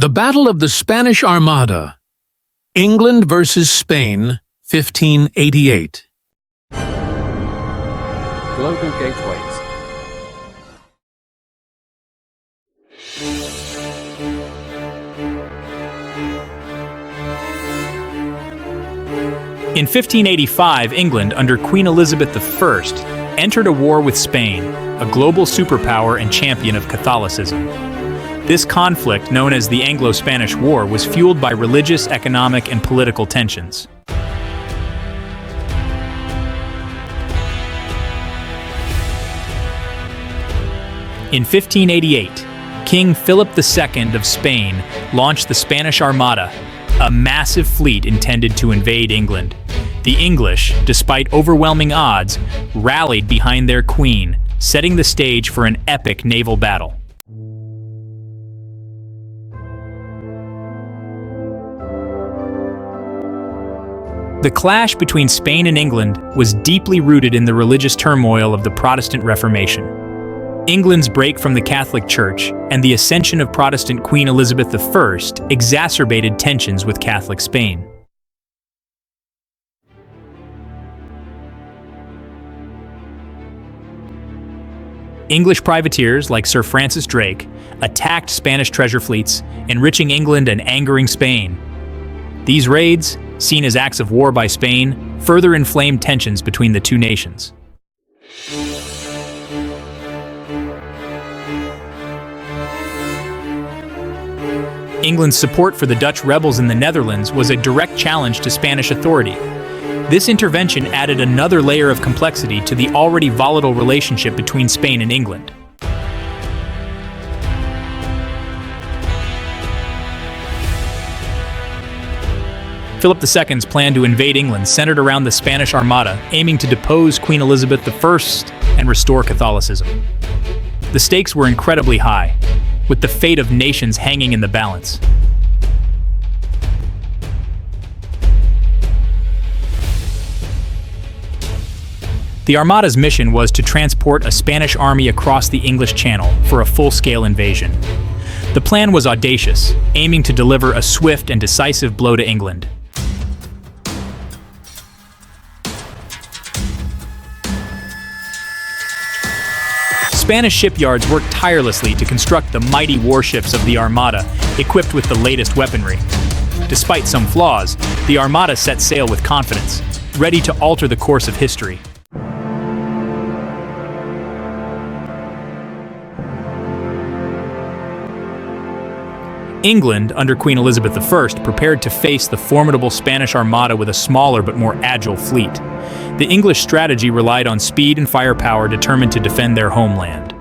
The Battle of the Spanish Armada. England versus Spain, 1588. Global Gateways. In 1585, England, under Queen Elizabeth I, entered a war with Spain, a global superpower and champion of Catholicism. This conflict, known as the Anglo Spanish War, was fueled by religious, economic, and political tensions. In 1588, King Philip II of Spain launched the Spanish Armada, a massive fleet intended to invade England. The English, despite overwhelming odds, rallied behind their queen, setting the stage for an epic naval battle. The clash between Spain and England was deeply rooted in the religious turmoil of the Protestant Reformation. England's break from the Catholic Church and the ascension of Protestant Queen Elizabeth I exacerbated tensions with Catholic Spain. English privateers like Sir Francis Drake attacked Spanish treasure fleets, enriching England and angering Spain. These raids, seen as acts of war by Spain, further inflamed tensions between the two nations. England's support for the Dutch rebels in the Netherlands was a direct challenge to Spanish authority. This intervention added another layer of complexity to the already volatile relationship between Spain and England. Philip II's plan to invade England centered around the Spanish Armada, aiming to depose Queen Elizabeth I and restore Catholicism. The stakes were incredibly high, with the fate of nations hanging in the balance. The Armada's mission was to transport a Spanish army across the English Channel for a full-scale invasion. The plan was audacious, aiming to deliver a swift and decisive blow to England. Spanish shipyards worked tirelessly to construct the mighty warships of the Armada, equipped with the latest weaponry. Despite some flaws, the Armada set sail with confidence, ready to alter the course of history. England, under Queen Elizabeth I, prepared to face the formidable Spanish Armada with a smaller but more agile fleet. The English strategy relied on speed and firepower determined to defend their homeland.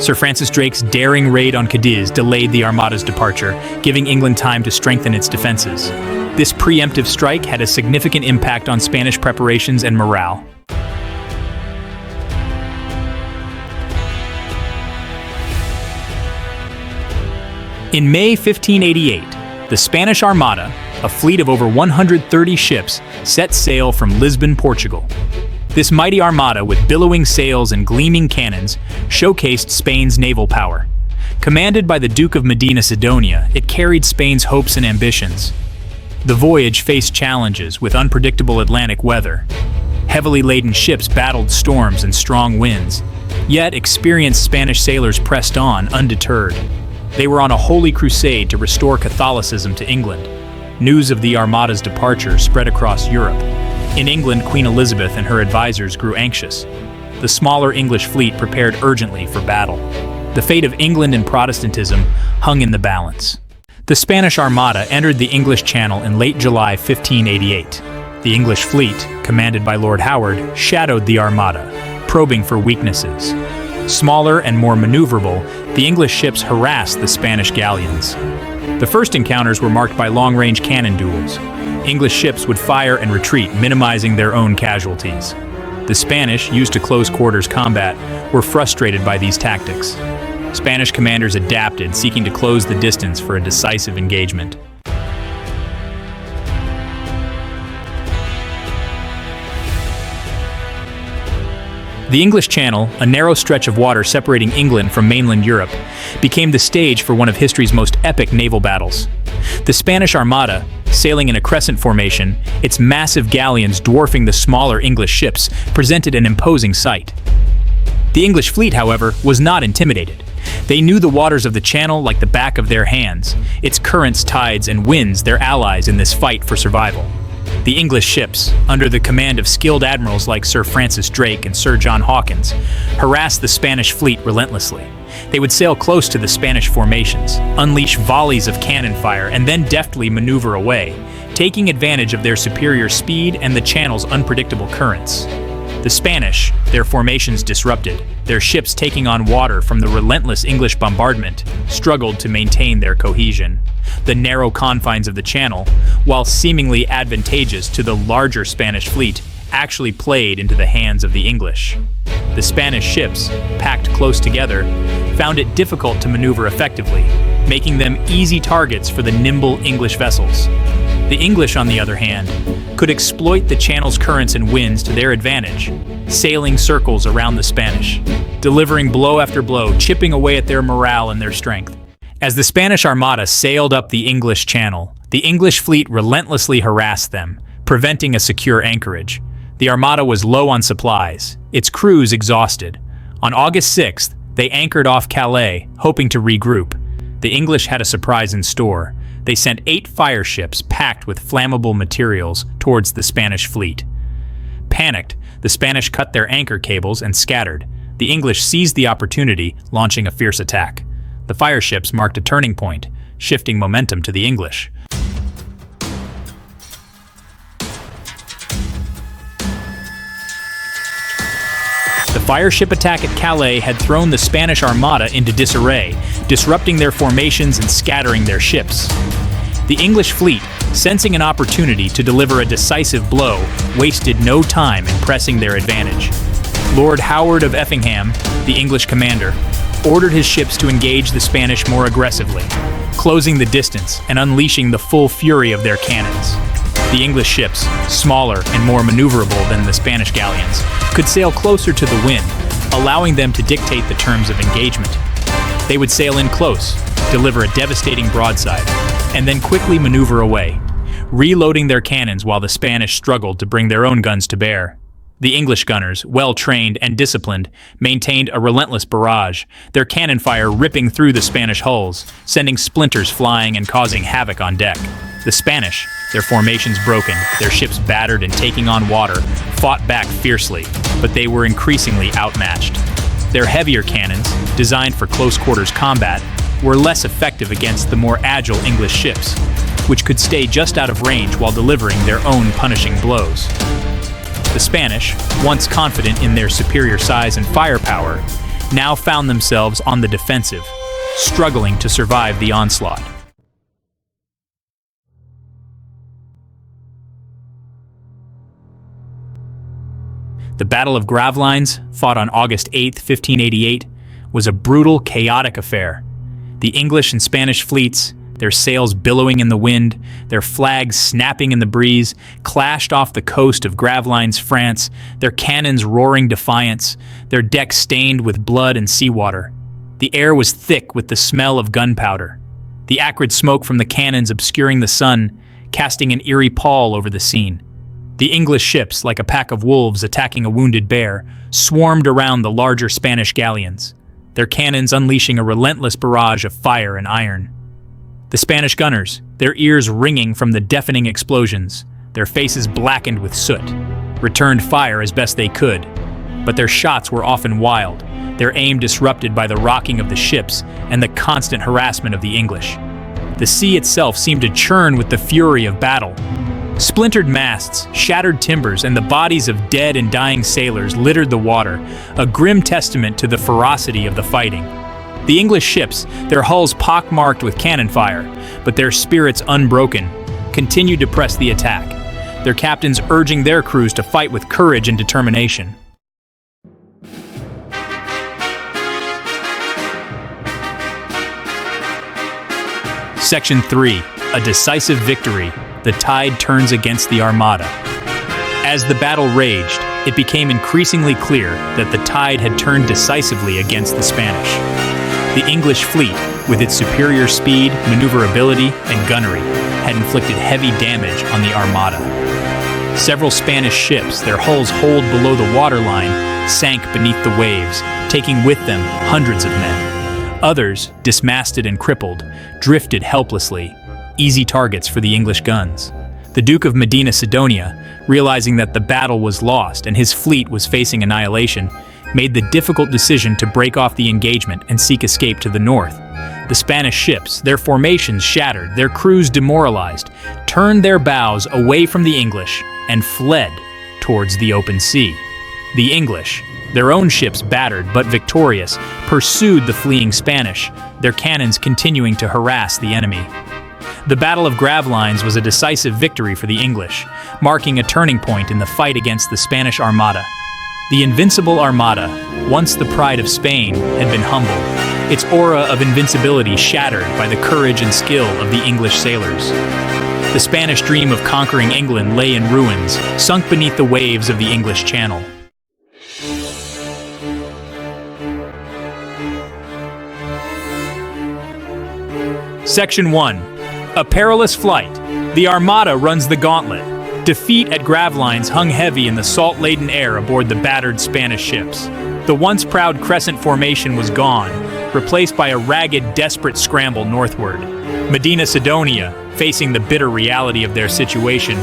Sir Francis Drake's daring raid on Cadiz delayed the Armada's departure, giving England time to strengthen its defenses. This preemptive strike had a significant impact on Spanish preparations and morale. In May 1588, the Spanish Armada, a fleet of over 130 ships, set sail from Lisbon, Portugal. This mighty armada, with billowing sails and gleaming cannons, showcased Spain's naval power. Commanded by the Duke of Medina Sidonia, it carried Spain's hopes and ambitions. The voyage faced challenges with unpredictable Atlantic weather. Heavily laden ships battled storms and strong winds. Yet experienced Spanish sailors pressed on, undeterred. They were on a holy crusade to restore Catholicism to England. News of the Armada's departure spread across Europe. In England, Queen Elizabeth and her advisors grew anxious. The smaller English fleet prepared urgently for battle. The fate of England and Protestantism hung in the balance. The Spanish Armada entered the English Channel in late July 1588. The English fleet, commanded by Lord Howard, shadowed the Armada, probing for weaknesses. Smaller and more maneuverable, the English ships harassed the Spanish galleons. The first encounters were marked by long-range cannon duels. English ships would fire and retreat, minimizing their own casualties. The Spanish, used to close-quarters combat, were frustrated by these tactics. Spanish commanders adapted, seeking to close the distance for a decisive engagement. The English Channel, a narrow stretch of water separating England from mainland Europe, became the stage for one of history's most epic naval battles. The Spanish Armada, sailing in a crescent formation, its massive galleons dwarfing the smaller English ships, presented an imposing sight. The English fleet, however, was not intimidated. They knew the waters of the Channel like the back of their hands, its currents, tides, and winds their allies in this fight for survival. The English ships, under the command of skilled admirals like Sir Francis Drake and Sir John Hawkins, harassed the Spanish fleet relentlessly. They would sail close to the Spanish formations, unleash volleys of cannon fire, and then deftly maneuver away, taking advantage of their superior speed and the channel's unpredictable currents. The Spanish, their formations disrupted, their ships taking on water from the relentless English bombardment, struggled to maintain their cohesion. The narrow confines of the channel, while seemingly advantageous to the larger Spanish fleet, actually played into the hands of the English. The Spanish ships, packed close together, found it difficult to maneuver effectively, making them easy targets for the nimble English vessels. The English, on the other hand, could exploit the channel's currents and winds to their advantage, sailing circles around the Spanish, delivering blow after blow, chipping away at their morale and their strength. As the Spanish Armada sailed up the English Channel, the English fleet relentlessly harassed them, preventing a secure anchorage. The Armada was low on supplies, its crews exhausted. On August 6th, they anchored off Calais, hoping to regroup. The English had a surprise in store they sent eight fire ships packed with flammable materials towards the Spanish fleet. Panicked, the Spanish cut their anchor cables and scattered. The English seized the opportunity, launching a fierce attack. The fire ships marked a turning point, shifting momentum to the English. The fireship attack at Calais had thrown the Spanish Armada into disarray, disrupting their formations and scattering their ships. The English fleet, sensing an opportunity to deliver a decisive blow, wasted no time in pressing their advantage. Lord Howard of Effingham, the English commander, ordered his ships to engage the Spanish more aggressively, closing the distance and unleashing the full fury of their cannons. The English ships, smaller and more maneuverable than the Spanish galleons, could sail closer to the wind, allowing them to dictate the terms of engagement. They would sail in close, deliver a devastating broadside, and then quickly maneuver away, reloading their cannons while the Spanish struggled to bring their own guns to bear. The English gunners, well trained and disciplined, maintained a relentless barrage, their cannon fire ripping through the Spanish hulls, sending splinters flying and causing havoc on deck. The Spanish, their formations broken, their ships battered and taking on water, fought back fiercely, but they were increasingly outmatched. Their heavier cannons, designed for close quarters combat, were less effective against the more agile English ships, which could stay just out of range while delivering their own punishing blows. The Spanish, once confident in their superior size and firepower, now found themselves on the defensive, struggling to survive the onslaught. The Battle of Gravelines, fought on August 8, 1588, was a brutal, chaotic affair. The English and Spanish fleets, their sails billowing in the wind, their flags snapping in the breeze, clashed off the coast of Gravelines, France, their cannons roaring defiance, their decks stained with blood and seawater. The air was thick with the smell of gunpowder. The acrid smoke from the cannons obscuring the sun, casting an eerie pall over the scene. The English ships, like a pack of wolves attacking a wounded bear, swarmed around the larger Spanish galleons, their cannons unleashing a relentless barrage of fire and iron. The Spanish gunners, their ears ringing from the deafening explosions, their faces blackened with soot, returned fire as best they could, but their shots were often wild, their aim disrupted by the rocking of the ships and the constant harassment of the English. The sea itself seemed to churn with the fury of battle, Splintered masts, shattered timbers, and the bodies of dead and dying sailors littered the water, a grim testament to the ferocity of the fighting. The English ships, their hulls pockmarked with cannon fire, but their spirits unbroken, continued to press the attack, their captains urging their crews to fight with courage and determination. Section 3 A Decisive Victory the tide turns against the Armada. As the battle raged, it became increasingly clear that the tide had turned decisively against the Spanish. The English fleet, with its superior speed, maneuverability, and gunnery, had inflicted heavy damage on the Armada. Several Spanish ships, their hulls holed below the waterline, sank beneath the waves, taking with them hundreds of men. Others, dismasted and crippled, drifted helplessly, easy targets for the English guns. The Duke of Medina Sidonia, realizing that the battle was lost and his fleet was facing annihilation, made the difficult decision to break off the engagement and seek escape to the north. The Spanish ships, their formations shattered, their crews demoralized, turned their bows away from the English and fled towards the open sea. The English, their own ships battered but victorious, pursued the fleeing Spanish, their cannons continuing to harass the enemy. The Battle of Gravelines was a decisive victory for the English, marking a turning point in the fight against the Spanish Armada. The invincible Armada, once the pride of Spain, had been humbled, its aura of invincibility shattered by the courage and skill of the English sailors. The Spanish dream of conquering England lay in ruins, sunk beneath the waves of the English Channel. Section 1 A Perilous Flight. The Armada runs the gauntlet. Defeat at Gravelines hung heavy in the salt laden air aboard the battered Spanish ships. The once proud crescent formation was gone, replaced by a ragged, desperate scramble northward. Medina Sidonia, facing the bitter reality of their situation,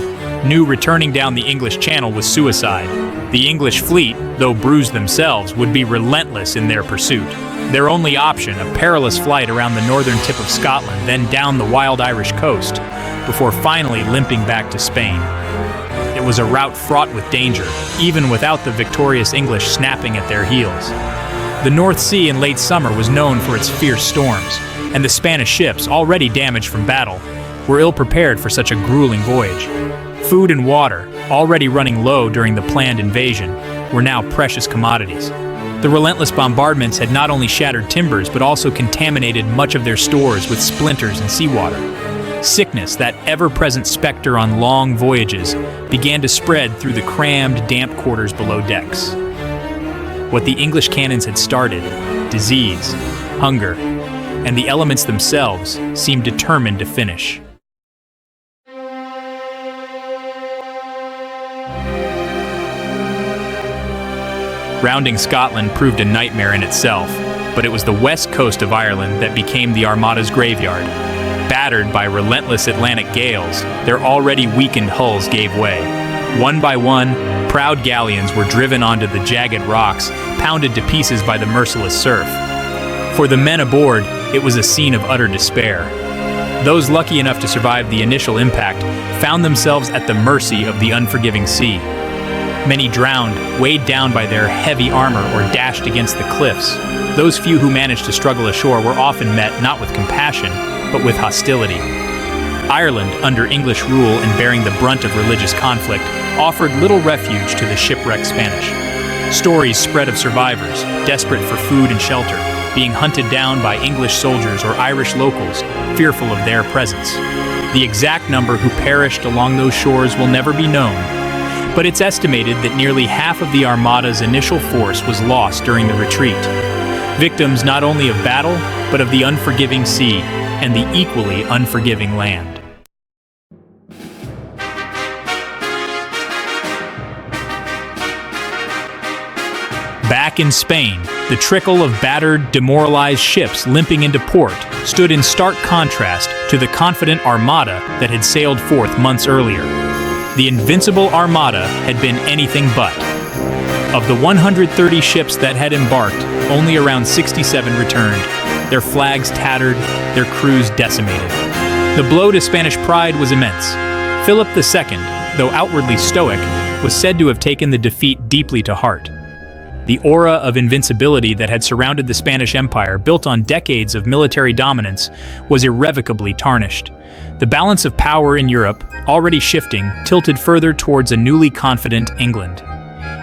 knew returning down the English Channel was suicide. The English fleet, though bruised themselves, would be relentless in their pursuit. Their only option, a perilous flight around the northern tip of Scotland, then down the wild Irish coast, before finally limping back to Spain. Was a route fraught with danger, even without the victorious English snapping at their heels. The North Sea in late summer was known for its fierce storms, and the Spanish ships, already damaged from battle, were ill prepared for such a grueling voyage. Food and water, already running low during the planned invasion, were now precious commodities. The relentless bombardments had not only shattered timbers, but also contaminated much of their stores with splinters and seawater. Sickness, that ever present specter on long voyages, began to spread through the crammed, damp quarters below decks. What the English cannons had started disease, hunger, and the elements themselves seemed determined to finish. Rounding Scotland proved a nightmare in itself, but it was the west coast of Ireland that became the Armada's graveyard. Battered by relentless Atlantic gales, their already weakened hulls gave way. One by one, proud galleons were driven onto the jagged rocks, pounded to pieces by the merciless surf. For the men aboard, it was a scene of utter despair. Those lucky enough to survive the initial impact found themselves at the mercy of the unforgiving sea. Many drowned, weighed down by their heavy armor or dashed against the cliffs. Those few who managed to struggle ashore were often met not with compassion, but with hostility. Ireland, under English rule and bearing the brunt of religious conflict, offered little refuge to the shipwrecked Spanish. Stories spread of survivors, desperate for food and shelter, being hunted down by English soldiers or Irish locals, fearful of their presence. The exact number who perished along those shores will never be known, but it's estimated that nearly half of the Armada's initial force was lost during the retreat. Victims not only of battle, but of the unforgiving sea and the equally unforgiving land. Back in Spain, the trickle of battered, demoralized ships limping into port stood in stark contrast to the confident armada that had sailed forth months earlier. The invincible armada had been anything but. Of the 130 ships that had embarked, only around 67 returned, their flags tattered, their crews decimated. The blow to Spanish pride was immense. Philip II, though outwardly stoic, was said to have taken the defeat deeply to heart. The aura of invincibility that had surrounded the Spanish Empire, built on decades of military dominance, was irrevocably tarnished. The balance of power in Europe, already shifting, tilted further towards a newly confident England.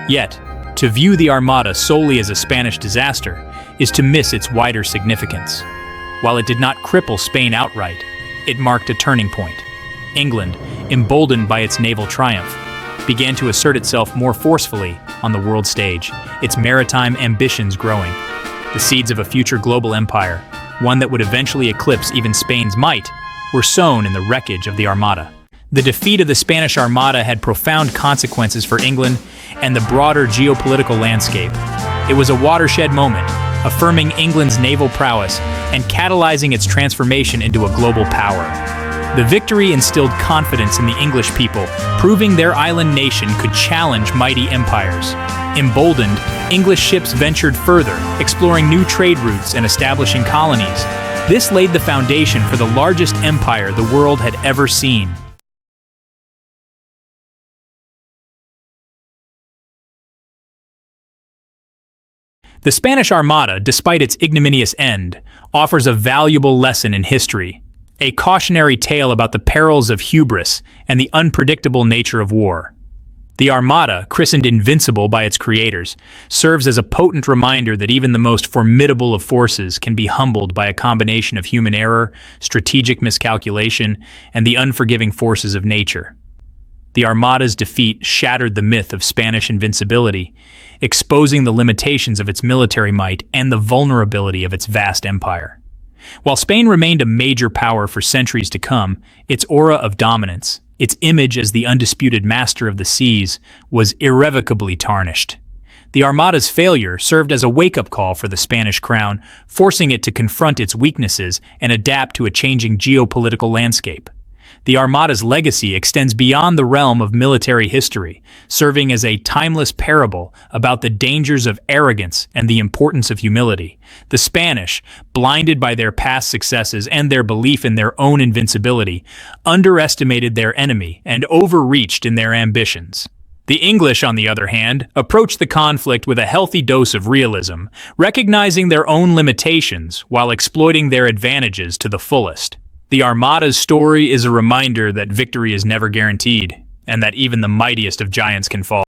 Yet, to view the Armada solely as a Spanish disaster is to miss its wider significance. While it did not cripple Spain outright, it marked a turning point. England, emboldened by its naval triumph, began to assert itself more forcefully on the world stage, its maritime ambitions growing. The seeds of a future global empire, one that would eventually eclipse even Spain's might, were sown in the wreckage of the Armada. The defeat of the Spanish Armada had profound consequences for England and the broader geopolitical landscape. It was a watershed moment, affirming England's naval prowess and catalyzing its transformation into a global power. The victory instilled confidence in the English people, proving their island nation could challenge mighty empires. Emboldened, English ships ventured further, exploring new trade routes and establishing colonies. This laid the foundation for the largest empire the world had ever seen. The Spanish Armada, despite its ignominious end, offers a valuable lesson in history, a cautionary tale about the perils of hubris and the unpredictable nature of war. The Armada, christened Invincible by its creators, serves as a potent reminder that even the most formidable of forces can be humbled by a combination of human error, strategic miscalculation, and the unforgiving forces of nature. The Armada's defeat shattered the myth of Spanish invincibility, exposing the limitations of its military might and the vulnerability of its vast empire. While Spain remained a major power for centuries to come, its aura of dominance, its image as the undisputed master of the seas, was irrevocably tarnished. The Armada's failure served as a wake-up call for the Spanish crown, forcing it to confront its weaknesses and adapt to a changing geopolitical landscape. The Armada's legacy extends beyond the realm of military history, serving as a timeless parable about the dangers of arrogance and the importance of humility. The Spanish, blinded by their past successes and their belief in their own invincibility, underestimated their enemy and overreached in their ambitions. The English, on the other hand, approached the conflict with a healthy dose of realism, recognizing their own limitations while exploiting their advantages to the fullest. The Armada's story is a reminder that victory is never guaranteed, and that even the mightiest of giants can fall.